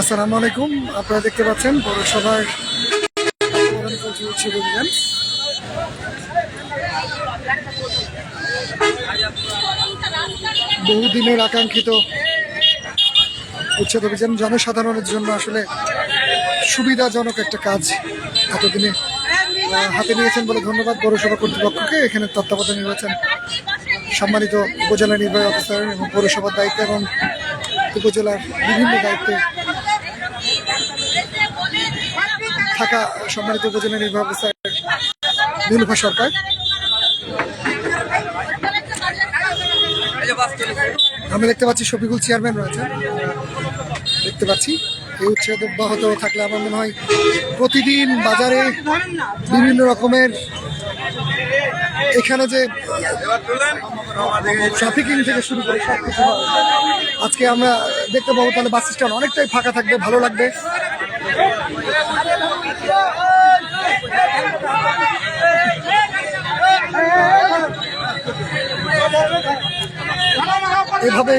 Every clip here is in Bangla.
আসসালামু আলাইকুম। আপনারা দেখতে পাচ্ছেন উচ্ছেদ বহুদিনের আকাঙ্ক্ষিত উচ্ছেদ অভিযান জনসাধারণের জন্য আসলে সুবিধাজনক একটা কাজ এতদিনে হাতে নিয়েছেন বলে ধন্যবাদ পৌরসভা কর্তৃপক্ষকে। এখানে তত্ত্বাবধান নির্বাচন সম্মানিত উপজেলা নির্বাহী অফিসার এবং পৌরসভার দায়িত্ব এবং উপজেলার বিভিন্ন দায়িত্বে থাকা সম্মানিত উপজেলা নির্বাহী অফিসার নীলুফা সরকার। আমরা দেখতে পাচ্ছি শফিকুল চেয়ারম্যান রয়েছে। দেখতে পাচ্ছি এই উচ্ছেদ অব্যাহত থাকলে আমার মনে হয় প্রতিদিন বাজারে বিভিন্ন রকমের এখানে যে ট্রাফিকিং থেকে শুরু করে সব কিছু আজকে আমরা দেখতে পাবো তাহলে বাস স্ট্যান্ড অনেকটাই ফাঁকা থাকবে ভালো লাগবে। এভাবে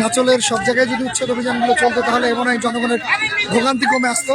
নাচলের সব জায়গায় যদি উচ্ছেদ অভিযানগুলো চলতো তাহলে এমন জনগণের ভোগান্তি কমে আসতো।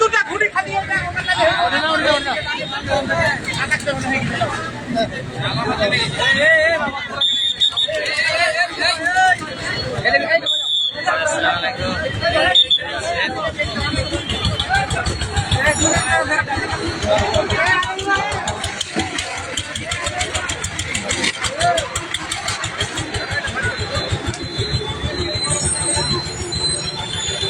দুটা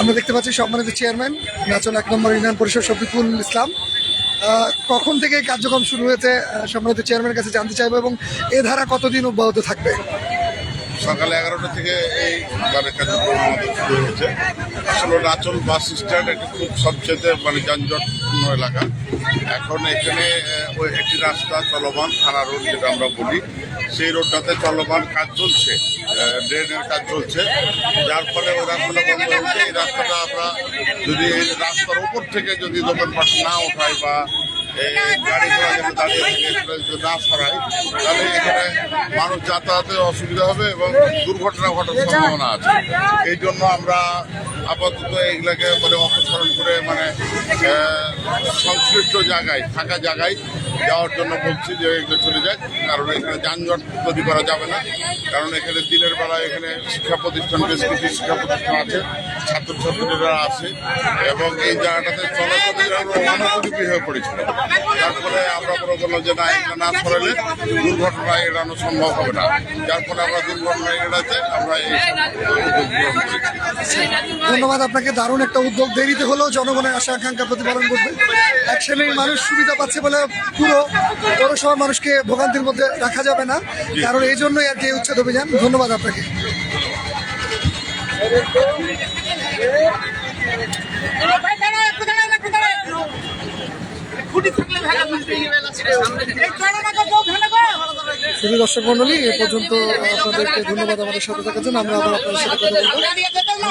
আমরা দেখতে পাচ্ছি সম্মানিত চেয়ারম্যান নাচল এক নম্বর ইউনিয়ন পরিষদ শফিকুল ইসলাম। কখন থেকে কার্যক্রম শুরু হয়েছে সম্মানিত চেয়ারম্যানের কাছে জানতে চাইব এবং এ ধারা কতদিন অব্যাহত থাকবে? সকাল এগারোটা থেকে এই মানে কার্যক্রম শুরু হয়েছে। আসলে নাচল বাস স্ট্যান্ড একটি খুব সবচেয়ে মানে যানজটপূর্ণ এলাকা। এখন এখানে ওই একটি রাস্তা চলমান, থানা রোড যেটা আমরা বলি, সেই রোডটাতে চলমান কাজ চলছে। ড্রেনের কাজ চলছে যার ফলে ওরা বন্ধ হয়েছে এই রাস্তাটা আমরা যদি এই রাস্তার উপর থেকে যদি দোকানপাট না ওঠাই বা গাড়ি ঘোড়া যেন দাঁড়িয়ে না সরাই তাহলে এখানে মানুষ যাতায়াতে অসুবিধা হবে এবং দুর্ঘটনা ঘটার সম্ভাবনা আছে। এই জন্য আমরা আপাতত এইগুলাকে মানে অপসারণ করে মানে সংশ্লিষ্ট জায়গায় থাকা জায়গায় যাওয়ার জন্য বলছি যে এগুলো চলে যায় কারণ এখানে যানজট তৈরি করা যাবে না। কারণ এখানে দিনের বেলা এখানে শিক্ষা প্রতিষ্ঠান, বেশ কিছু শিক্ষা প্রতিষ্ঠান আছে, ছাত্রছাত্রীরা আছে, এবং এই জায়গাটাতে চলাচলের অনুপযোগী হয়ে পড়েছিল। যার ফলে আমরা মনে করলাম যে না, এগুলো না সরালে দুর্ঘটনা এড়ানো সম্ভব হবে না। যার ফলে আমরা দুর্ঘটনা এড়াতে আমরা এই করেছি ধন্যবাদ আপনাকে। দারুণ একটা উদ্যোগ। দেরিতে হলেও জনগণের আশা, আকাঙ্ক্ষা প্রতিপালন করবে। এক শ্রেণির মানুষ সুবিধা পাচ্ছে বলে পুরো পৌরসভার মানুষকে ভোগান্তির মধ্যে রাখা যাবে না। কারণ এই জন্যই আর কি উচ্ছেদ অভিযান। ধন্যবাদ আপনাকে। শুধু দর্শক মন্ডলী, এ পর্যন্ত আপনাদেরকে ধন্যবাদ আমাদের সাথে থাকার জন্য। আমরা আবার আপনাদের সাথে কথা বলব।